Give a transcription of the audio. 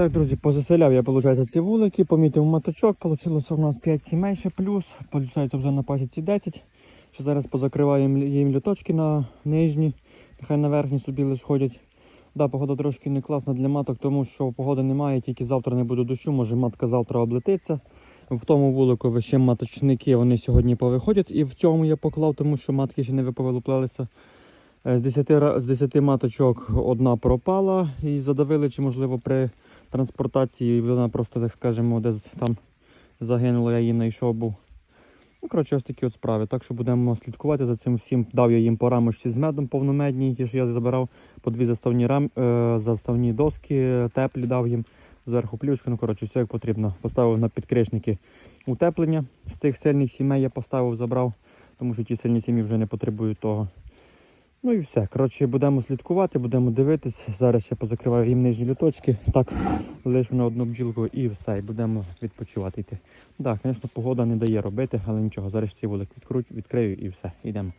Так, друзі, позаселяв я, виходить, ці вулики, помітив маточок, вийшло у нас 5 сімей ще плюс, виходить вже на пасіці 10. Ще зараз позакриваємо їм літочки на нижні, нехай на верхні собі лиш ходять. Да, погода трошки не класна для маток, тому що погоди немає, тільки завтра не буде дощу, може матка завтра облетиться. В тому вулику ще маточники вони сьогодні повиходять. І в цьому я поклав, тому що матки ще не виповилуплялися. Е, З 10, з 10 маточок одна пропала і задавили, чи можливо при транспортації вона просто, так скажемо, десь там загинула, я її знайшов був. Ну, коротше, ось такі от справи. Так що будемо слідкувати за цим всім. Дав я їм по рамочці з медом повномедній, ті, що я забирав по дві заставні, рам, е, заставні доски, теплі дав їм, зверху плівочка, ну коротше, все як потрібно. Поставив на підкришники утеплення. З цих сильних сімей я поставив, забрав, тому що ті сильні сім'ї вже не потребують того. Ну і все. Коротше, будемо слідкувати, будемо дивитись. Зараз ще позакриваю їм нижні літочки. Так, лишу на одну бджілку і все. І будемо відпочивати йти. Так, звісно, погода не дає робити, але нічого. Зараз ці вулик відкруть, відкрию і все. Йдемо.